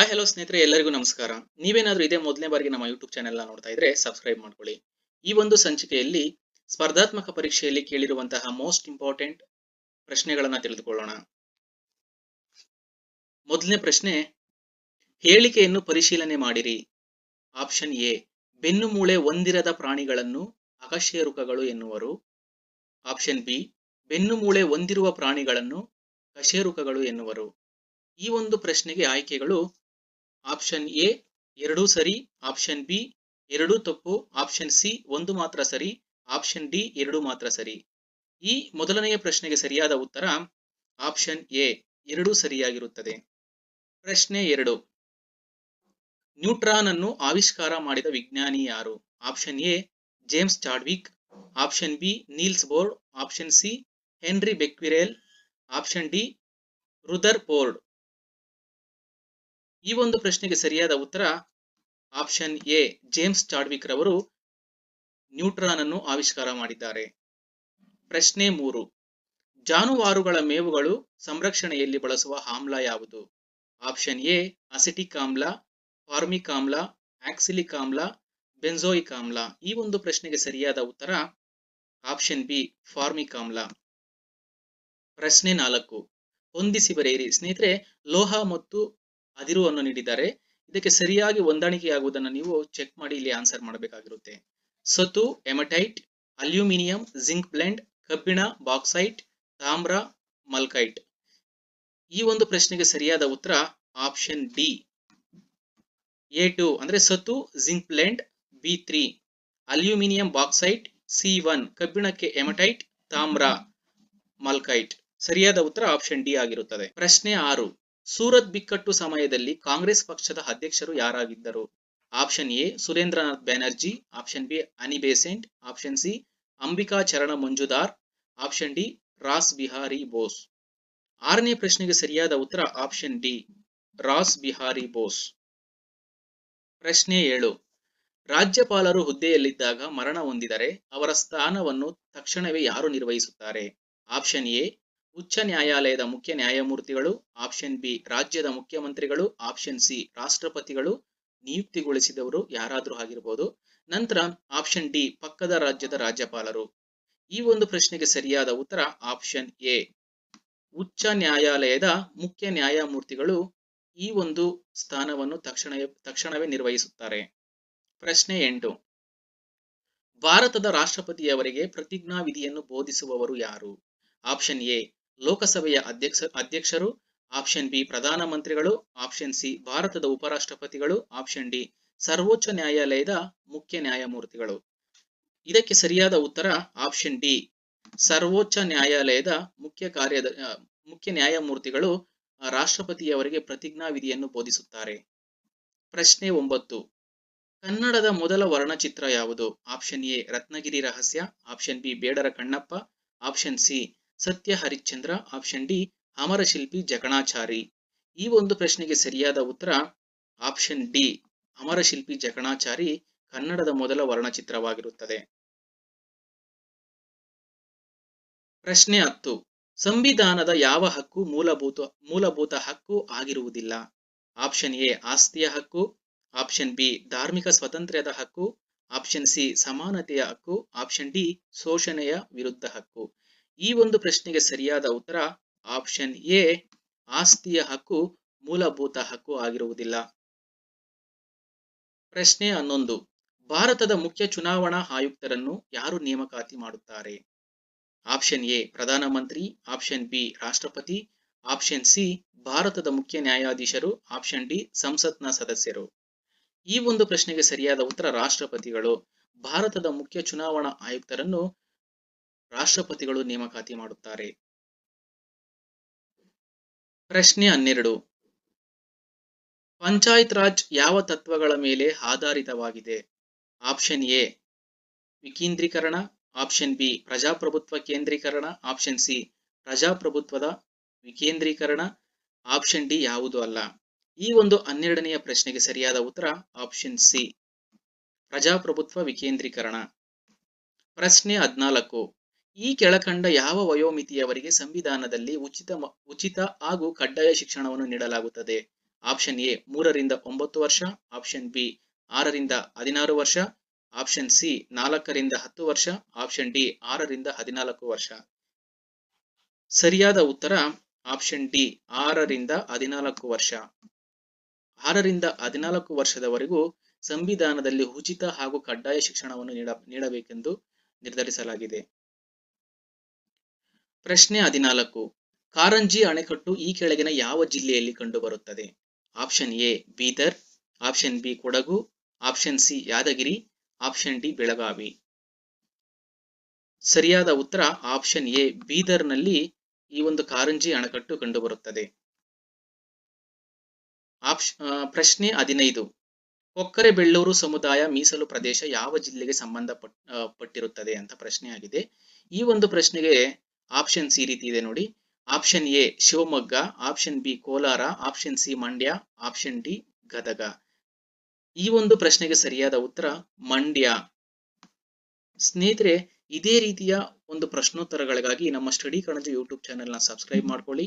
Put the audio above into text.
Hi hello ಸ್ನೇಹಿತರೆ, ಎಲ್ಲರಿಗೂ ನಮಸ್ಕಾರ. ನೀವೇನಾದ್ರೂ ಇದೇ ಮೊದಲನೇ ಬಾರಿಗೆ ನಮ್ಮ ಯೂಟ್ಯೂಬ್ ಚಾನೆಲ್ ನೋಡ್ತಾ ಇದ್ರೆ ಸಬ್ಸ್ಕ್ರೈಬ್ ಮಾಡ್ಕೊಳ್ಳಿ. ಈ ಒಂದು ಸಂಚಿಕೆಯಲ್ಲಿ ಸ್ಪರ್ಧಾತ್ಮಕ ಪರೀಕ್ಷೆಯಲ್ಲಿ ಕೇಳಿರುವಂತಹ ಮೋಸ್ಟ್ ಇಂಪಾರ್ಟೆಂಟ್ ಪ್ರಶ್ನೆಗಳನ್ನ ತಿಳಿದುಕೊಳ್ಳೋಣ. ಮೊದಲನೇ ಪ್ರಶ್ನೆ, ಹೇಳಿಕೆಯನ್ನು ಪರಿಶೀಲನೆ ಮಾಡಿರಿ. ಆಪ್ಷನ್ ಎ, ಬೆನ್ನು ಮೂಳೆ ಹೊಂದಿರದ ಪ್ರಾಣಿಗಳನ್ನು ಅಕಶೇರುಕಗಳು ಎನ್ನುವರು. ಆಪ್ಷನ್ ಬಿ, ಬೆನ್ನು ಮೂಳೆ ಹೊಂದಿರುವ ಪ್ರಾಣಿಗಳನ್ನು ಕಶೇರುಕಗಳು ಎನ್ನುವರು. ಈ ಒಂದು ಪ್ರಶ್ನೆಗೆ ಆಯ್ಕೆಗಳು ಆಪ್ಷನ್ ಎ ಎರಡು ಸರಿ, ಆಪ್ಷನ್ ಬಿ ಎರಡು ತಪ್ಪು, ಆಪ್ಷನ್ ಸಿ ಒಂದು ಮಾತ್ರ ಸರಿ, ಆಪ್ಷನ್ ಡಿ ಎರಡು ಮಾತ್ರ ಸರಿ. ಈ ಮೊದಲನೆಯ ಪ್ರಶ್ನೆಗೆ ಸರಿಯಾದ ಉತ್ತರ ಆಪ್ಷನ್ ಎ ಎರಡೂ ಸರಿಯಾಗಿರುತ್ತದೆ. ಪ್ರಶ್ನೆ ಎರಡು. ನ್ಯೂಟ್ರಾನ್ ಅನ್ನು ಆವಿಷ್ಕಾರ ಮಾಡಿದ ವಿಜ್ಞಾನಿ ಯಾರು? Option A James Chadwick, option B Niels Bohr, option C Henri Becquerel, option D Rutherford ಈ ಒಂದು ಪ್ರಶ್ನೆಗೆ ಸರಿಯಾದ ಉತ್ತರ ಆಪ್ಷನ್ ಎ, ಜೇಮ್ಸ್ ಚಾಡ್ವಿಕ್ ರವರು ನ್ಯೂಟ್ರಾನ್ ಅನ್ನು ಆವಿಷ್ಕಾರ ಮಾಡಿದ್ದಾರೆ. ಪ್ರಶ್ನೆ ಮೂರು, ಜಾನುವಾರುಗಳ ಮೇವುಗಳು ಸಂರಕ್ಷಣೆಯಲ್ಲಿ ಬಳಸುವ ಆಮ್ಲ ಯಾವುದು? ಆಪ್ಷನ್ ಎ, ಅಸಿಟಿಕ್ ಆಮ್ಲ, ಫಾರ್ಮಿಕ್ ಆಮ್ಲ, ಆಕ್ಸಿಲಿಕ್ ಆಮ್ಲ ಬೆನ್ಸೋಯಿಕ್ ಆಮ್ಲ. ಈ ಒಂದು ಪ್ರಶ್ನೆಗೆ ಸರಿಯಾದ ಉತ್ತರ ಆಪ್ಷನ್ ಬಿ, ಫಾರ್ಮಿಕ್ ಆಮ್ಲ. ಪ್ರಶ್ನೆ ನಾಲ್ಕು ಹೊಂದಿಸಿ ಬರೆಯಿರಿ ಸ್ನೇಹಿತರೆ, ಲೋಹ ಮತ್ತು ಅದಿರುವನ್ನು ನೀಡಿದ್ದಾರೆ. ಇದಕ್ಕೆ ಸರಿಯಾಗಿ ಹೊಂದಾಣಿಕೆಯಾಗುವುದನ್ನು ನೀವು ಚೆಕ್ ಮಾಡಿ ಇಲ್ಲಿ ಆನ್ಸರ್ ಮಾಡಬೇಕಾಗಿರುತ್ತೆ. ಸತು ಎಮಟೈಟ್ ಅಲ್ಯೂಮಿನಿಯಂ ಜಿಂಕ್ ಬ್ಲೆಂಡ್ ಕಬ್ಬಿಣ ಬಾಕ್ಸೈಟ್ ತಾಮ್ರ ಮಲ್ಕೈಟ್ ಈ ಒಂದು ಪ್ರಶ್ನೆಗೆ ಸರಿಯಾದ ಉತ್ತರ ಆಪ್ಷನ್ ಡಿ ಎ ಟು ಅಂದ್ರೆ ಸತು zinc blende B three aluminium bauxite C one ಕಬ್ಬಿಣಕ್ಕೆ hematite ತಾಮ್ರ ಮಲ್ಕೈಟ್ ಸರಿಯಾದ ಉತ್ತರ ಆಪ್ಷನ್ ಡಿ ಆಗಿರುತ್ತದೆ. ಪ್ರಶ್ನೆ ಆರು. ಸೂರತ್ ಬಿಕ್ಕಟ್ಟು ಸಮಯದಲ್ಲಿ ಕಾಂಗ್ರೆಸ್ ಪಕ್ಷದ ಅಧ್ಯಕ್ಷರು ಯಾರಾಗಿದ್ದರು? Option A, Surendranath Banerjee. Option B Annie Besant option C, Ambika Charan Majumdar. Option D, Ras Behari Bose. ಆರನೇ ಪ್ರಶ್ನೆಗೆ ಸರಿಯಾದ ಉತ್ತರ ಆಪ್ಷನ್ ಡಿ, ರಾಸ್ ಬಿಹಾರಿ ಬೋಸ್. ಪ್ರಶ್ನೆ ಏಳು. ರಾಜ್ಯಪಾಲರು ಹುದ್ದೆಯಲ್ಲಿದ್ದಾಗ ಮರಣ ಹೊಂದಿದರೆ ಅವರ ಸ್ಥಾನವನ್ನು ತಕ್ಷಣವೇ ಯಾರು ನಿರ್ವಹಿಸುತ್ತಾರೆ? ಆಪ್ಷನ್ ಎ ಉಚ್ಚ ನ್ಯಾಯಾಲಯದ ಮುಖ್ಯ ನ್ಯಾಯಮೂರ್ತಿಗಳು ಆಪ್ಷನ್ ಬಿ ರಾಜ್ಯದ ಮುಖ್ಯಮಂತ್ರಿಗಳು ಆಪ್ಷನ್ ಸಿ ರಾಷ್ಟ್ರಪತಿಗಳು ನಿಯುಕ್ತಿಗೊಳಿಸಿದವರು ಯಾರಾದರೂ ಆಗಿರಬಹುದು ನಂತರ ಆಪ್ಷನ್ ಡಿ ಪಕ್ಕದ ರಾಜ್ಯದ ರಾಜ್ಯಪಾಲರು. ಈ ಒಂದು ಪ್ರಶ್ನೆಗೆ ಸರಿಯಾದ ಉತ್ತರ ಆಪ್ಷನ್ ಎ ಉಚ್ಚ ನ್ಯಾಯಾಲಯದ ಮುಖ್ಯ ನ್ಯಾಯಮೂರ್ತಿಗಳು ಈ ಒಂದು ಸ್ಥಾನವನ್ನು ತಕ್ಷಣ ತಕ್ಷಣವೇ ನಿರ್ವಹಿಸುತ್ತಾರೆ. ಪ್ರಶ್ನೆ ಎಂಟು. ಭಾರತದ ರಾಷ್ಟ್ರಪತಿಯವರಿಗೆ ಪ್ರತಿಜ್ಞಾ ವಿಧಿಯನ್ನು ಬೋಧಿಸುವವರು ಯಾರು? ಆಪ್ಷನ್ ಎ ಲೋಕಸಭೆಯ ಅಧ್ಯಕ್ಷ, ಅಧ್ಯಕ್ಷರು ಆಪ್ಷನ್ ಬಿ ಪ್ರಧಾನಮಂತ್ರಿಗಳು ಆಪ್ಷನ್ ಸಿ ಭಾರತದ ಉಪರಾಷ್ಟ್ರಪತಿಗಳು ಆಪ್ಷನ್ ಡಿ ಸರ್ವೋಚ್ಚ ನ್ಯಾಯಾಲಯದ ಮುಖ್ಯ ನ್ಯಾಯಮೂರ್ತಿಗಳು. ಇದಕ್ಕೆ ಸರಿಯಾದ ಉತ್ತರ ಆಪ್ಷನ್ ಡಿ ಸರ್ವೋಚ್ಚ ನ್ಯಾಯಾಲಯದ ಮುಖ್ಯ ಕಾರ್ಯದ ಮುಖ್ಯ ನ್ಯಾಯಮೂರ್ತಿಗಳು ರಾಷ್ಟ್ರಪತಿಯವರಿಗೆ ಪ್ರತಿಜ್ಞಾ ವಿಧಿಯನ್ನು ಬೋಧಿಸುತ್ತಾರೆ. ಪ್ರಶ್ನೆ ಒಂಬತ್ತು. ಕನ್ನಡದ ಮೊದಲ ವರ್ಣಚಿತ್ರ ಯಾವುದು? ಆಪ್ಷನ್ ಎ ರತ್ನಗಿರಿ ರಹಸ್ಯ ಆಪ್ಷನ್ ಬಿ ಬೇಡರ Kannappa option C Satya Harishchandra option D, Amarashilpi Jakanachari ಈ ಒಂದು ಪ್ರಶ್ನೆಗೆ ಸರಿಯಾದ ಉತ್ತರ ಆಪ್ಷನ್ ಡಿ, ಅಮರಶಿಲ್ಪಿ ಜಕಣಾಚಾರಿ ಕನ್ನಡದ ಮೊದಲ ವರ್ಣಚಿತ್ರವಾಗಿರುತ್ತದೆ. ಪ್ರಶ್ನೆ ಹತ್ತು, ಸಂವಿಧಾನದ ಯಾವ ಹಕ್ಕು ಮೂಲಭೂತ ಮೂಲಭೂತ ಹಕ್ಕು ಆಗಿರುವುದಿಲ್ಲ? ಆಪ್ಷನ್ ಎ, ಆಸ್ತಿಯ ಹಕ್ಕು ಆಪ್ಷನ್ ಬಿ, ಧಾರ್ಮಿಕ ಸ್ವಾತಂತ್ರ್ಯದ ಹಕ್ಕು ಆಪ್ಷನ್ ಸಿ, ಸಮಾನತೆಯ ಹಕ್ಕು ಆಪ್ಷನ್ ಡಿ, ಶೋಷಣೆಯ ವಿರುದ್ಧ ಹಕ್ಕು. ಈ ಒಂದು ಪ್ರಶ್ನೆಗೆ ಸರಿಯಾದ ಉತ್ತರ ಆಪ್ಷನ್ ಎ ಆಸ್ತಿಯ ಹಕ್ಕು, ಮೂಲಭೂತ ಹಕ್ಕು ಆಗಿರುವುದಿಲ್ಲ. ಪ್ರಶ್ನೆ ಹನ್ನೊಂದು, ಭಾರತದ ಮುಖ್ಯ ಚುನಾವಣಾ ಆಯುಕ್ತರನ್ನು ಯಾರು ನೇಮಕಾತಿ ಮಾಡುತ್ತಾರೆ? ಆಪ್ಷನ್ ಎ ಪ್ರಧಾನಮಂತ್ರಿ ಆಪ್ಷನ್ ಬಿ ರಾಷ್ಟ್ರಪತಿ ಆಪ್ಷನ್ ಸಿ ಭಾರತದ ಮುಖ್ಯ ನ್ಯಾಯಾಧೀಶರು ಆಪ್ಷನ್ ಡಿ ಸಂಸತ್ನ ಸದಸ್ಯರು. ಈ ಒಂದು ಪ್ರಶ್ನೆಗೆ ಸರಿಯಾದ ಉತ್ತರ ರಾಷ್ಟ್ರಪತಿಗಳು. ಭಾರತದ ಮುಖ್ಯ ಚುನಾವಣಾ ಆಯುಕ್ತರನ್ನು ರಾಷ್ಟ್ರಪತಿಗಳು ನೇಮಕಾತಿ ಮಾಡುತ್ತಾರೆ. ಪ್ರಶ್ನೆ ಹನ್ನೆರಡು. ಪಂಚಾಯತ್ ರಾಜ್ ಯಾವ ತತ್ವಗಳ ಮೇಲೆ ಆಧಾರಿತವಾಗಿದೆ? ಆಪ್ಷನ್ ಎ, ವಿಕೇಂದ್ರೀಕರಣ. ಆಪ್ಷನ್ ಬಿ, ಪ್ರಜಾಪ್ರಭುತ್ವ ಕೇಂದ್ರೀಕರಣ. ಆಪ್ಷನ್ ಸಿ, ಪ್ರಜಾಪ್ರಭುತ್ವದ ವಿಕೇಂದ್ರೀಕರಣ. ಆಪ್ಷನ್ ಡಿ ಯಾವುದು ಅಲ್ಲ. ಈ ಒಂದು ಹನ್ನೆರಡನೆಯ ಪ್ರಶ್ನೆಗೆ ಸರಿಯಾದ ಉತ್ತರ ಆಪ್ಷನ್ ಸಿ, ಪ್ರಜಾಪ್ರಭುತ್ವ ವಿಕೇಂದ್ರೀಕರಣ. ಪ್ರಶ್ನೆ ಹದ್ನಾಲ್ಕು. ಈ ಕೆಳಕಂಡ ಯಾವ ವಯೋಮಿತಿಯವರಿಗೆ ಸಂವಿಧಾನದಲ್ಲಿ ಉಚಿತ ಉಚಿತ ಹಾಗೂ ಕಡ್ಡಾಯ ಶಿಕ್ಷಣವನ್ನು ನೀಡಲಾಗುತ್ತದೆ? ಆಪ್ಷನ್ ಎ, ಮೂರರಿಂದ ಒಂಬತ್ತು ವರ್ಷ, ಆಪ್ಷನ್ ಬಿ, ಆರರಿಂದ ಹದಿನಾರು ವರ್ಷ, ಆಪ್ಷನ್ ಸಿ, ನಾಲ್ಕರಿಂದ ಹತ್ತು ವರ್ಷ, ಆಪ್ಷನ್ ಡಿ, ಆರರಿಂದ ಹದಿನಾಲ್ಕು ವರ್ಷ. ಸರಿಯಾದ ಉತ್ತರ, ಆಪ್ಷನ್ ಡಿ, ಆರರಿಂದ ಹದಿನಾಲ್ಕು ವರ್ಷ. ಆರರಿಂದ ಹದಿನಾಲ್ಕು ವರ್ಷದವರೆಗೂ ಸಂವಿಧಾನದಲ್ಲಿ ಉಚಿತ ಹಾಗೂ ಕಡ್ಡಾಯ ಶಿಕ್ಷಣವನ್ನು ನೀಡ, ನೀಡಬೇಕೆಂದು ನಿರ್ಧರಿಸಲಾಗಿದೆ. ಪ್ರಶ್ನೆ ಹದಿನಾಲ್ಕು. ಕಾರಂಜಿ ಅಣೆಕಟ್ಟು ಈ ಕೆಳಗಿನ ಯಾವ ಜಿಲ್ಲೆಯಲ್ಲಿ ಕಂಡುಬರುತ್ತದೆ? Option A Bidar. Option B Kodagu. Option C Yadgir. Option D Belagavi. ಸರಿಯಾದ ಉತ್ತರ ಆಪ್ಷನ್ ಎ ಬೀದರ್ನಲ್ಲಿ ಈ ಒಂದು ಕಾರಂಜಿ ಅಣೆಕಟ್ಟು ಕಂಡುಬರುತ್ತದೆ. ಪ್ರಶ್ನೆ ಹದಿನೈದು. ಕೊಕ್ಕರೆ ಬೆಳ್ಳೂರು ಸಮುದಾಯ ಮೀಸಲು ಪ್ರದೇಶ ಯಾವ ಜಿಲ್ಲೆಗೆ ಆ, ಪಟ್ಟಿರುತ್ತದೆ ಅಂತ ಪ್ರಶ್ನೆ ಆಗಿದೆ ಈ ಒಂದು ಪ್ರಶ್ನೆಗೆ ಆಪ್ಷನ್ಸ್ ಈ ರೀತಿ ಇದೆ ನೋಡಿ. Option A Shivamogga. Option B Kolar. Option C Mandya. Option D Gadag. ಈ ಒಂದು ಪ್ರಶ್ನೆಗೆ ಸರಿಯಾದ ಉತ್ತರ ಮಂಡ್ಯ. ಸ್ನೇಹಿತರೆ, ಇದೇ ರೀತಿಯ ಒಂದು ಪ್ರಶ್ನೋತ್ತರಗಳಿಗಾಗಿ ನಮ್ಮ ಸ್ಟಡಿ ಕಣಜ ಯೂಟ್ಯೂಬ್ ಚಾನೆಲ್ನ ಸಬ್ಸ್ಕ್ರೈಬ್ ಮಾಡ್ಕೊಳ್ಳಿ.